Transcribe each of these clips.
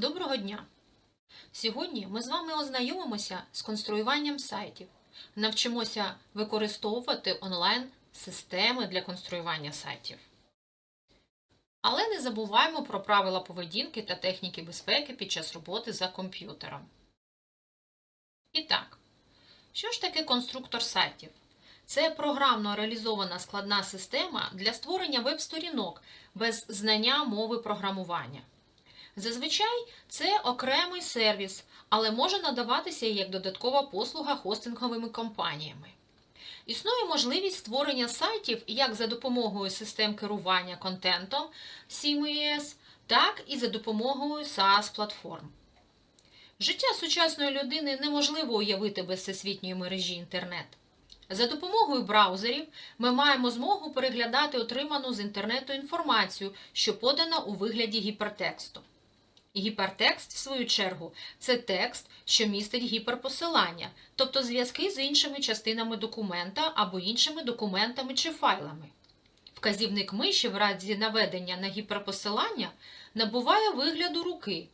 Доброго дня! Сьогодні ми з вами ознайомимося з конструюванням сайтів, навчимося використовувати онлайн-системи для конструювання сайтів. Але не забуваємо про правила поведінки та техніки безпеки під час роботи за комп'ютером. І так, що ж таке конструктор сайтів? Це програмно реалізована складна система для створення веб-сторінок без знання мови програмування. Зазвичай це окремий сервіс, але може надаватися як додаткова послуга хостинговими компаніями. Існує можливість створення сайтів як за допомогою систем керування контентом CMS, так і за допомогою SaaS-платформ. Життя сучасної людини неможливо уявити без всесвітньої мережі інтернет. За допомогою браузерів ми маємо змогу переглядати отриману з інтернету інформацію, що подана у вигляді гіпертексту. Гіпертекст, в свою чергу, це текст, що містить гіперпосилання, тобто зв'язки з іншими частинами документа або іншими документами чи файлами. Вказівник миші в разі наведення на гіперпосилання набуває вигляду руки.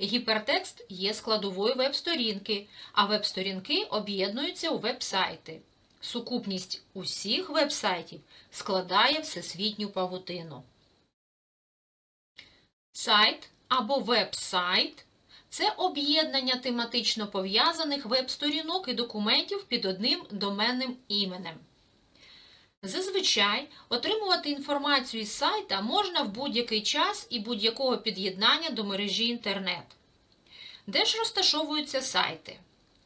Гіпертекст є складовою веб-сторінки, а веб-сторінки об'єднуються у веб-сайти. Сукупність усіх веб-сайтів складає всесвітню павутину. Сайт або веб-сайт це об'єднання тематично пов'язаних веб-сторінок і документів під одним доменним іменем. Зазвичай отримувати інформацію із сайта можна в будь-який час і будь-якого під'єднання до мережі інтернет. Де ж розташовуються сайти?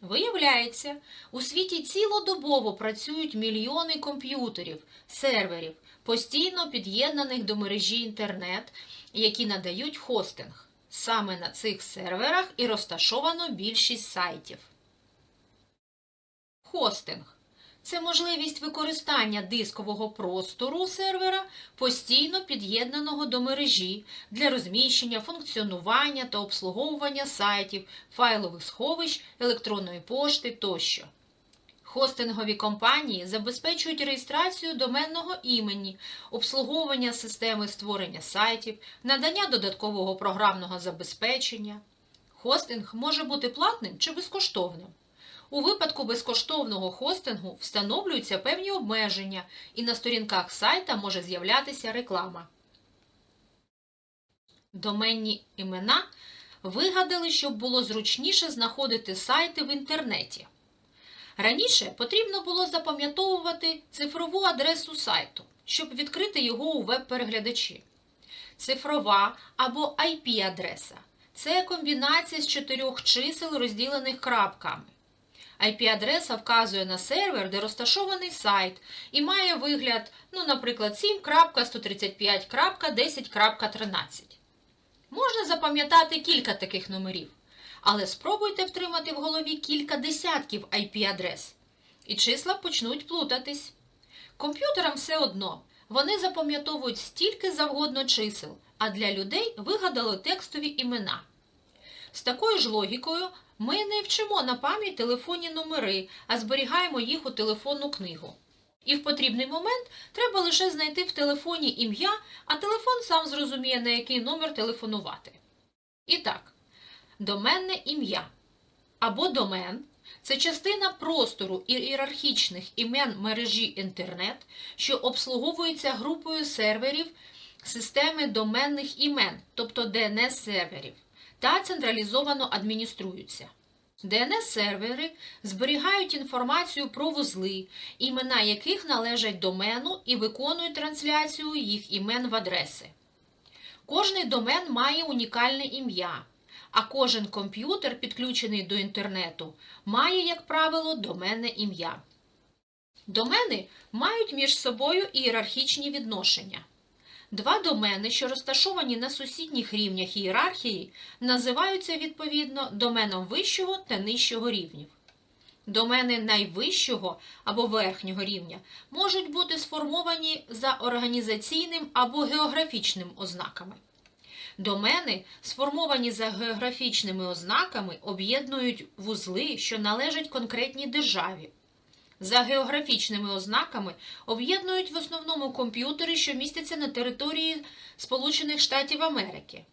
Виявляється, у світі цілодобово працюють мільйони комп'ютерів, серверів, постійно під'єднаних до мережі інтернет, які надають хостинг. Саме на цих серверах і розташовано більшість сайтів. Хостинг це можливість використання дискового простору сервера, постійно під'єднаного до мережі для розміщення, функціонування та обслуговування сайтів, файлових сховищ, електронної пошти тощо. Хостингові компанії забезпечують реєстрацію доменного імені, обслуговування системи створення сайтів, надання додаткового програмного забезпечення. Хостинг може бути платним чи безкоштовним. У випадку безкоштовного хостингу встановлюються певні обмеження, і на сторінках сайта може з'являтися реклама. Доменні імена вигадали, щоб було зручніше знаходити сайти в інтернеті. Раніше потрібно було запам'ятовувати цифрову адресу сайту, щоб відкрити його у веб-переглядачі. Цифрова або IP-адреса це комбінація з чотирьох чисел, розділених крапками. IP-адреса вказує на сервер, де розташований сайт, і має вигляд, ну, наприклад, 7.135.10.13. Можна запам'ятати кілька таких номерів, але спробуйте втримати в голові кілька десятків IP-адрес, і числа почнуть плутатись. Комп'ютерам все одно, вони запам'ятовують стільки завгодно чисел, а для людей вигадали текстові імена. З такою ж логікою ми не вчимо на пам'ять телефонні номери, а зберігаємо їх у телефонну книгу. І в потрібний момент треба лише знайти в телефоні ім'я, а телефон сам зрозуміє, на який номер телефонувати. І так, доменне ім'я або домен це частина простору ієрархічних імен мережі інтернет, що обслуговується групою серверів системи доменних імен, тобто DNS-серверів та централізовано адмініструються. DNS-сервери зберігають інформацію про вузли, імена яких належать домену і виконують трансляцію їх імен в адреси. Кожний домен має унікальне ім'я, а кожен комп'ютер, підключений до інтернету, має, як правило, доменне ім'я. Домени мають між собою ієрархічні відношення. Два домени, що розташовані на сусідніх рівнях ієрархії, називаються відповідно доменом вищого та нижчого рівнів. Домени найвищого або верхнього рівня можуть бути сформовані за організаційним або географічним ознаками. Домени, сформовані за географічними ознаками, об'єднують вузли, що належать конкретній державі. За географічними ознаками об'єднують в основному комп'ютери, що містяться на території Сполучених Штатів Америки.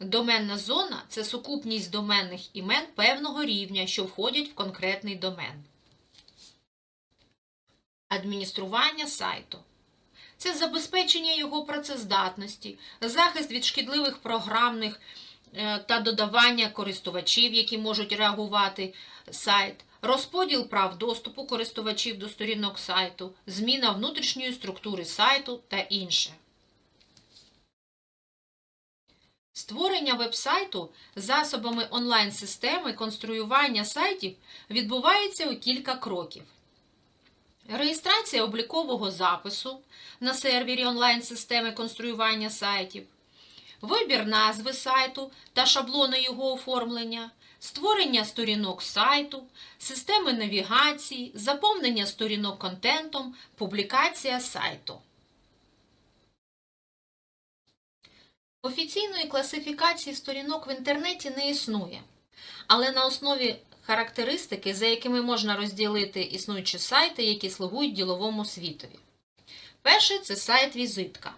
Доменна зона це сукупність доменних імен певного рівня, що входять в конкретний домен. Адміністрування сайту. Це забезпечення його працездатності, захист від шкідливих програмних е, та додавання користувачів, які можуть реагувати сайт, розподіл прав доступу користувачів до сторінок сайту, зміна внутрішньої структури сайту та інше. Створення веб-сайту засобами онлайн-системи конструювання сайтів відбувається у кілька кроків. Реєстрація облікового запису на сервері онлайн-системи конструювання сайтів, вибір назви сайту та шаблони його оформлення, створення сторінок сайту, системи навігації, заповнення сторінок контентом, публікація сайту. Офіційної класифікації сторінок в інтернеті не існує, але на основі характеристики, за якими можна розділити існуючі сайти, які слугують діловому світові. Перший це сайт-візитка.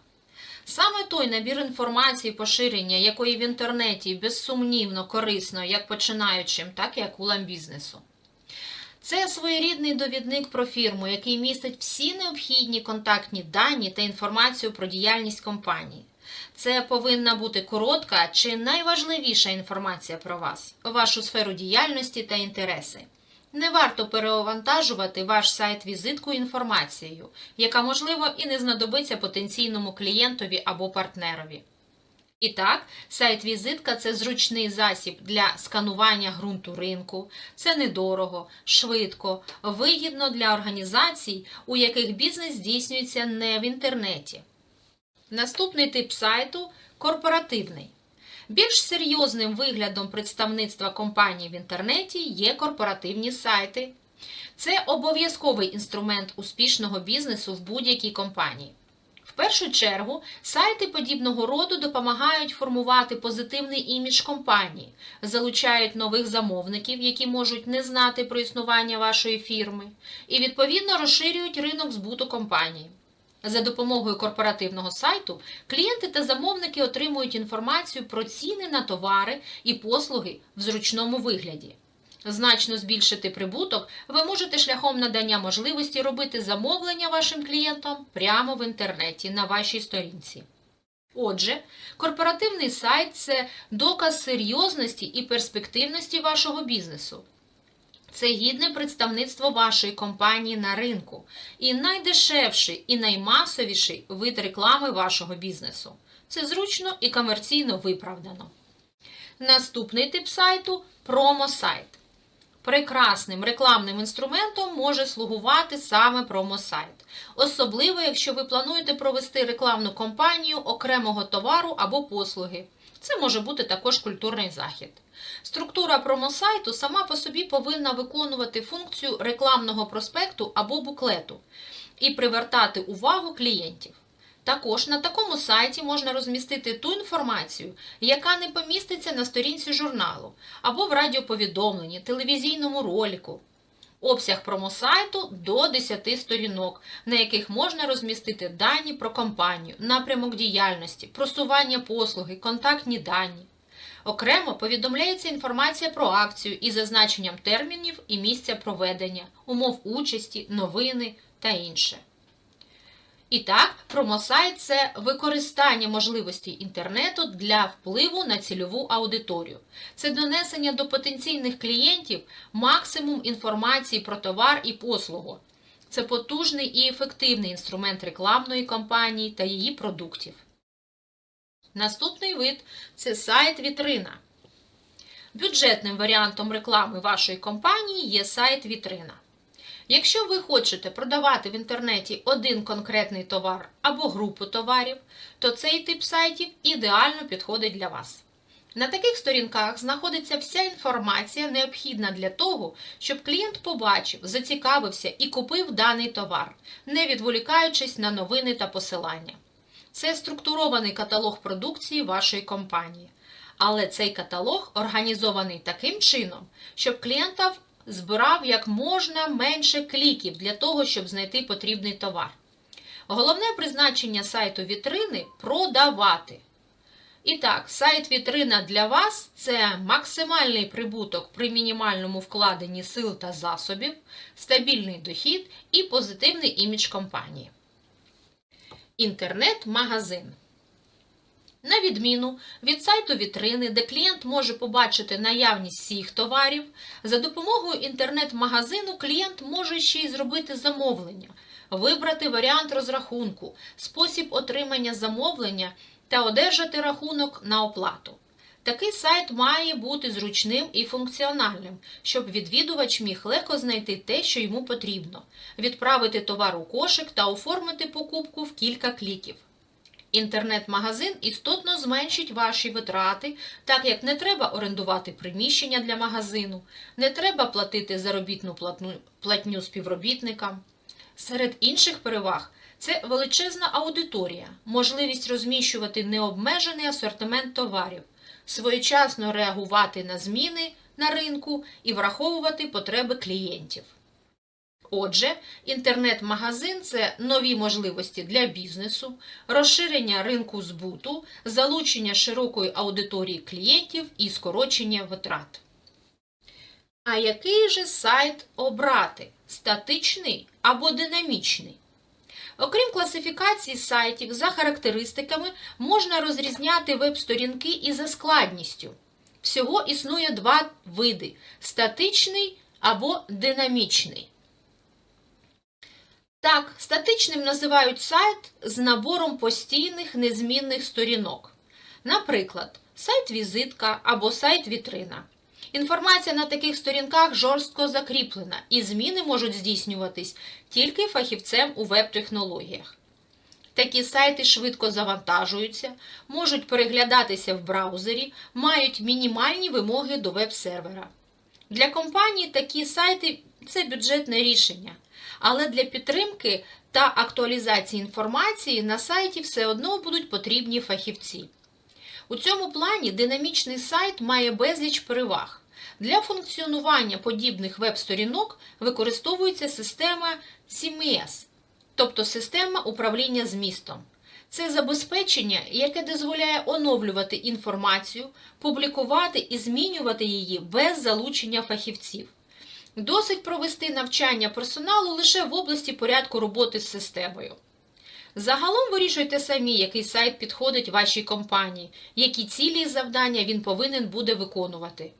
Саме той набір інформації, поширення, якої в інтернеті безсумнівно корисно як починаючим, так і акулам бізнесу. Це своєрідний довідник про фірму, який містить всі необхідні контактні дані та інформацію про діяльність компанії. Це повинна бути коротка чи найважливіша інформація про вас, вашу сферу діяльності та інтереси. Не варто переовантажувати ваш сайт-візитку інформацією, яка, можливо, і не знадобиться потенційному клієнтові або партнерові. І так, сайт-візитка це зручний засіб для сканування ґрунту ринку, це недорого, швидко, вигідно для організацій, у яких бізнес здійснюється не в інтернеті. Наступний тип сайту корпоративний. Більш серйозним виглядом представництва компаній в інтернеті є корпоративні сайти. Це обов'язковий інструмент успішного бізнесу в будь-якій компанії. В першу чергу, сайти подібного роду допомагають формувати позитивний імідж компанії, залучають нових замовників, які можуть не знати про існування вашої фірми, і відповідно розширюють ринок збуту компанії. За допомогою корпоративного сайту клієнти та замовники отримують інформацію про ціни на товари і послуги в зручному вигляді. Значно збільшити прибуток ви можете шляхом надання можливості робити замовлення вашим клієнтам прямо в інтернеті на вашій сторінці. Отже, корпоративний сайт це доказ серйозності і перспективності вашого бізнесу. Це гідне представництво вашої компанії на ринку і найдешевший і наймасовіший вид реклами вашого бізнесу. Це зручно і комерційно виправдано. Наступний тип сайту промосайт. Прекрасним рекламним інструментом може слугувати саме промосайт, особливо, якщо ви плануєте провести рекламну кампанію окремого товару або послуги. Це може бути також культурний захід. Структура промосайту сама по собі повинна виконувати функцію рекламного проспекту або буклету і привертати увагу клієнтів. Також на такому сайті можна розмістити ту інформацію, яка не поміститься на сторінці журналу або в радіоповідомленні, телевізійному ролику. Обсяг промосайту до 10 сторінок, на яких можна розмістити дані про компанію, напрямок діяльності, просування послуги, контактні дані. Окремо повідомляється інформація про акцію із зазначенням термінів і місця проведення, умов участі, новини та інше. І так, промосайт це використання можливостей інтернету для впливу на цільову аудиторію. Це донесення до потенційних клієнтів максимум інформації про товар і послугу. Це потужний і ефективний інструмент рекламної кампанії та її продуктів. Наступний вид це сайт-вітрина. Бюджетним варіантом реклами вашої компанії є сайт-вітрина. Якщо ви хочете продавати в інтернеті один конкретний товар або групу товарів, то цей тип сайтів ідеально підходить для вас. На таких сторінках знаходиться вся інформація, необхідна для того, щоб клієнт побачив, зацікавився і купив даний товар, не відволікаючись на новини та посилання. Це структурований каталог продукції вашої компанії. Але цей каталог організований таким чином, щоб клієнта збирав як можна менше кліків для того, щоб знайти потрібний товар. Головне призначення сайту вітрини продавати. І так, сайт вітрина для вас це максимальний прибуток при мінімальному вкладенні сил та засобів, стабільний дохід і позитивний імідж компанії. Інтернет-магазин. На відміну від сайту вітрини, де клієнт може побачити наявність всіх товарів, за допомогою інтернет-магазину клієнт може ще й зробити замовлення, вибрати варіант розрахунку, спосіб отримання замовлення та одержати рахунок на оплату. Такий сайт має бути зручним і функціональним, щоб відвідувач міг легко знайти те, що йому потрібно, відправити товар у кошик та оформити покупку в кілька кліків. Інтернет-магазин істотно зменшить ваші витрати, так як не треба орендувати приміщення для магазину, не треба платити заробітну платню співробітникам. Серед інших переваг це величезна аудиторія, можливість розміщувати необмежений асортимент товарів, своєчасно реагувати на зміни на ринку і враховувати потреби клієнтів. Отже, інтернет-магазин це нові можливості для бізнесу, розширення ринку збуту, залучення широкої аудиторії клієнтів і скорочення витрат. А який же сайт обрати? Статичний або динамічний? Окрім класифікації сайтів за характеристиками, можна розрізняти веб-сторінки і за складністю. Всього існує два види статичний або динамічний. Так, статичним називають сайт з набором постійних незмінних сторінок. Наприклад, сайт-візитка або сайт-вітрина. Інформація на таких сторінках жорстко закріплена, і зміни можуть здійснюватись тільки фахівцем у веб-технологіях. Такі сайти швидко завантажуються, можуть переглядатися в браузері, мають мінімальні вимоги до веб-сервера. Для компаній такі сайти це бюджетне рішення, але для підтримки та актуалізації інформації на сайті все одно будуть потрібні фахівці. У цьому плані динамічний сайт має безліч переваг. Для функціонування подібних веб-сторінок використовується система CMS, тобто система управління змістом. Це забезпечення, яке дозволяє оновлювати інформацію, публікувати і змінювати її без залучення фахівців. Досить провести навчання персоналу лише в області порядку роботи з системою. Загалом вирішуйте самі, який сайт підходить вашій компанії, які цілі і завдання він повинен буде виконувати.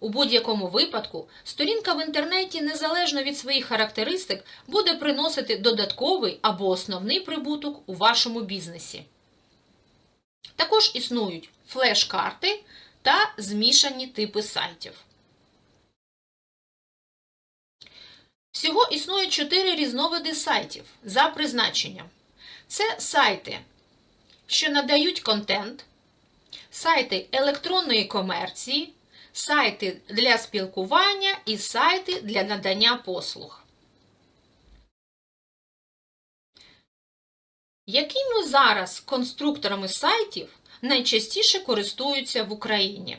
У будь-якому випадку сторінка в інтернеті, незалежно від своїх характеристик, буде приносити додатковий або основний прибуток у вашому бізнесі. Також існують флеш-карти та змішані типи сайтів. Всього існує 4 різновиди сайтів за призначенням. Це сайти, що надають контент, сайти електронної комерції, сайти для спілкування і сайти для надання послуг. Якими зараз конструкторами сайтів найчастіше користуються в Україні?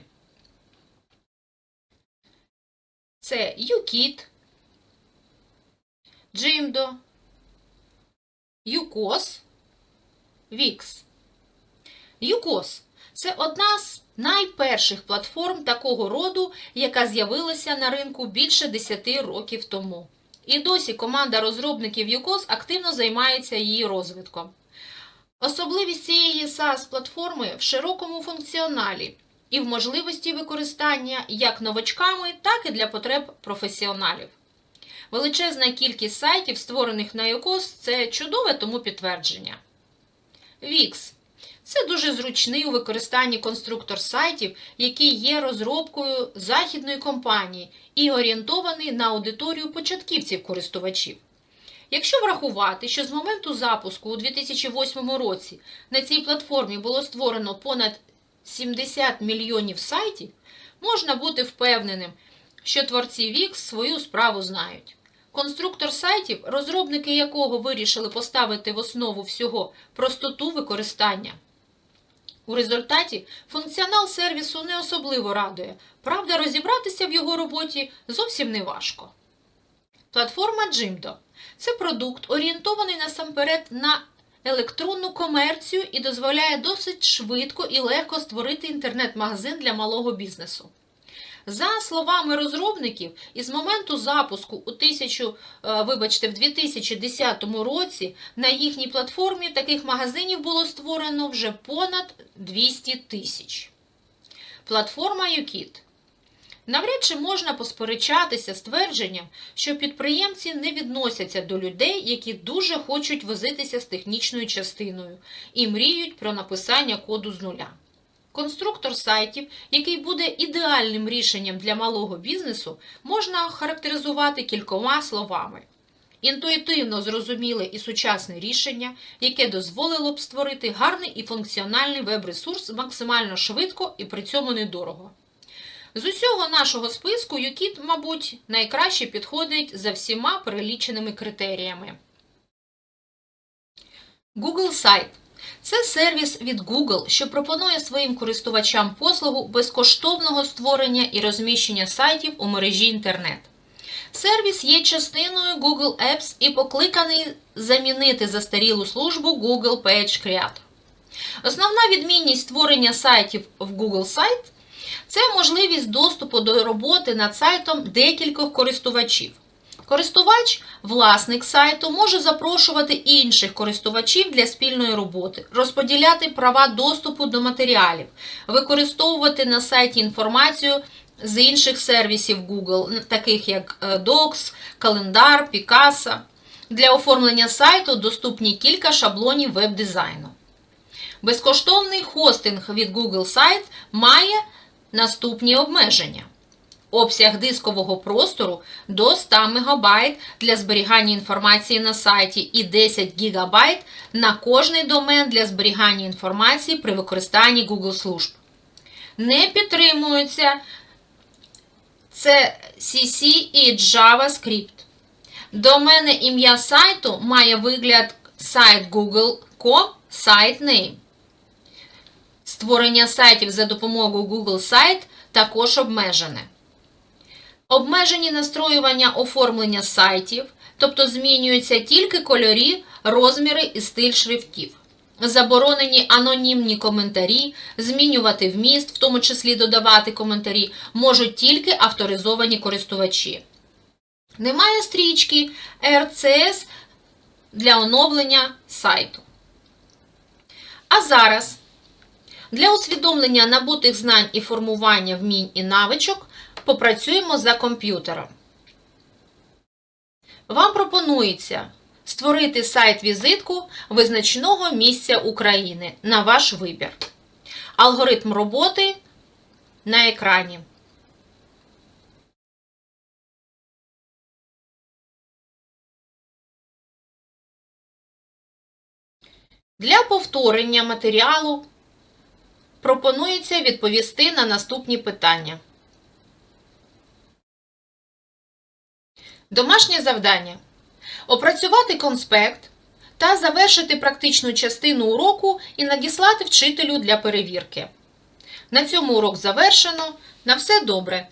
Це UKIT, Jimdo, UCOS, Wix. UCOS – це одна з найперших платформ такого роду, яка з'явилася на ринку більше 10 років тому. І досі команда розробників UCOS активно займається її розвитком. Особливість цієї SaaS-платформи в широкому функціоналі і в можливості використання як новачками, так і для потреб професіоналів. Величезна кількість сайтів, створених на UCOS, це чудове тому підтвердження. Wix це дуже зручний у використанні конструктор сайтів, який є розробкою західної компанії і орієнтований на аудиторію початківців-користувачів. Якщо врахувати, що з моменту запуску у 2008 році на цій платформі було створено понад 70 мільйонів сайтів, можна бути впевненим, що творці Wix свою справу знають. Конструктор сайтів, розробники якого вирішили поставити в основу всього простоту використання. У результаті функціонал сервісу не особливо радує, правда, розібратися в його роботі зовсім не важко. Платформа Jimdo – це продукт, орієнтований насамперед на електронну комерцію і дозволяє досить швидко і легко створити інтернет-магазин для малого бізнесу. За словами розробників, із моменту запуску у 1000, е, вибачте, в 2010 році на їхній платформі таких магазинів було створено вже понад 200 тисяч. Платформа UKIT. Навряд чи можна посперечатися з твердженням, що підприємці не відносяться до людей, які дуже хочуть возитися з технічною частиною і мріють про написання коду з нуля. Конструктор сайтів, який буде ідеальним рішенням для малого бізнесу, можна характеризувати кількома словами. Інтуїтивно зрозуміле і сучасне рішення, яке дозволило б створити гарний і функціональний веб-ресурс максимально швидко і при цьому недорого. З усього нашого списку UKIT, мабуть, найкраще підходить за всіма переліченими критеріями. Google Сайт це сервіс від Google, що пропонує своїм користувачам послугу безкоштовного створення і розміщення сайтів у мережі інтернет. Сервіс є частиною Google Apps і покликаний замінити застарілу службу Google Page Creator. Основна відмінність створення сайтів в Google Сайт це можливість доступу до роботи над сайтом декількох користувачів. Користувач, власник сайту, може запрошувати інших користувачів для спільної роботи, розподіляти права доступу до матеріалів, використовувати на сайті інформацію з інших сервісів Google, таких як е, Docs, Календар, Picasa. Для оформлення сайту доступні кілька шаблонів веб-дизайну. Безкоштовний хостинг від Google Сайт має наступні обмеження. Обсяг дискового простору до 100 МБ для зберігання інформації на сайті і 10 ГБ на кожний домен для зберігання інформації при використанні Google служб. Не підтримуються це CC і JavaScript. Доменне ім'я сайту має вигляд сайт Google.com сайт name. Створення сайтів за допомогою Google Сайт також обмежене. Обмежені настроювання оформлення сайтів, тобто змінюються тільки кольорі, розміри і стиль шрифтів. Заборонені анонімні коментарі, змінювати вміст, в тому числі додавати коментарі, можуть тільки авторизовані користувачі. Немає стрічки RCS для оновлення сайту. А зараз для усвідомлення набутих знань і формування вмінь і навичок попрацюємо за комп'ютером. Вам пропонується створити сайт-візитку визначного місця України на ваш вибір. Алгоритм роботи на екрані. Для повторення матеріалу пропонується відповісти на наступні питання. Домашнє завдання. Опрацювати конспект та завершити практичну частину уроку і надіслати вчителю для перевірки. На цьому урок завершено. На все добре!